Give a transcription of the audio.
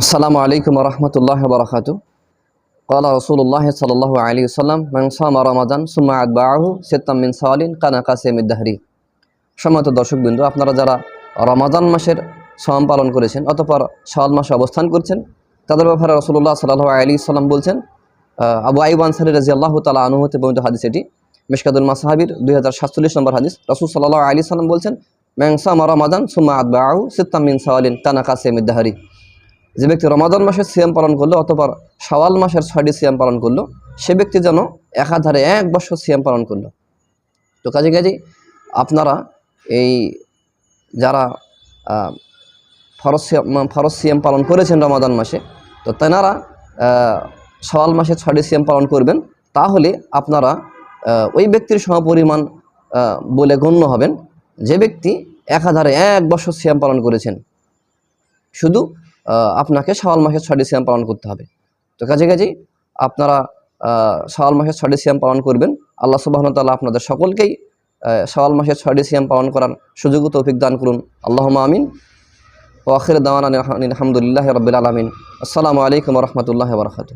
আসসালামু আলাইকুম রহমতুল্লাহ বারকাত। কলা রসুল্লাহ সাল্লাহ আলী সাল্লাম মাংসামা রমাজান সুম্মা আকবাহু সেতামিন সালিন কানা কাসেমিদ্দাহরি দর্শক দর্শকবৃন্দ, আপনারা যারা রমাজান মাসের সম পালন করেছেন অতপর সাল মাসে অবস্থান করছেন, তাদের ব্যাপারে রসুল্লাহ সাল্লাহ আলী সাল্লাম বলছেন আবু আইব আনসারি রাজি আল্লাহ তালা আনুহতে বর্ণিত হাদিস এটি মিশকাদুল মাসাহাবির দুই হাজার সাতচল্লিশ নম্বর হাদিস। রসুল সাল্লাহ আলী সাল্লাম বলছেন ম্যাংসা মারামাদান সুম্মা আদবাহু সিত্তাম মিন সাওয়ালিন কানা কাসেমিদ্দাহরি যে ব্যক্তি রমাদান মাসের সিয়াম পালন করল অথবা সওয়াল মাসের ছয়টি সিয়াম পালন করল, সে ব্যক্তি যেন একাধারে এক বছর সিয়াম পালন করল। তো কাজে কাজে আপনারা এই যারা ফরজ ফরজ সিয়াম পালন করেছেন রমাদান মাসে, তো তেনারা সওয়াল মাসে ছয়টি সিয়াম পালন করবেন, তাহলে আপনারা ওই ব্যক্তির সমপরিমাণ বলে গণ্য হবেন। যে ব্যক্তি একাধারে এক বছর সিয়াম পালন করেছেন। শুধু আপনাকে সওয়াল মাসের ছয়টি সিয়াম পালন করতে হবে। তো কাজে কাজেই আপনারা আহ, সওয়াল মাসের ছয়টি সিয়াম পালন করবেন। আল্লাহ সুবাহন তাল্লাহ আপনাদের সকলকেই শাওয়াল মাসের ছয়টি সিয়াম পালন করার সুযোগ তৌফিক দান করুন। আল্লাহ আমিন। ওয়াখির দাওয়ান আলহামদুলিল্লাহ রবিল আলমিন। আসসালামু আলাইকুম রহমতুল্লাহ বরকাত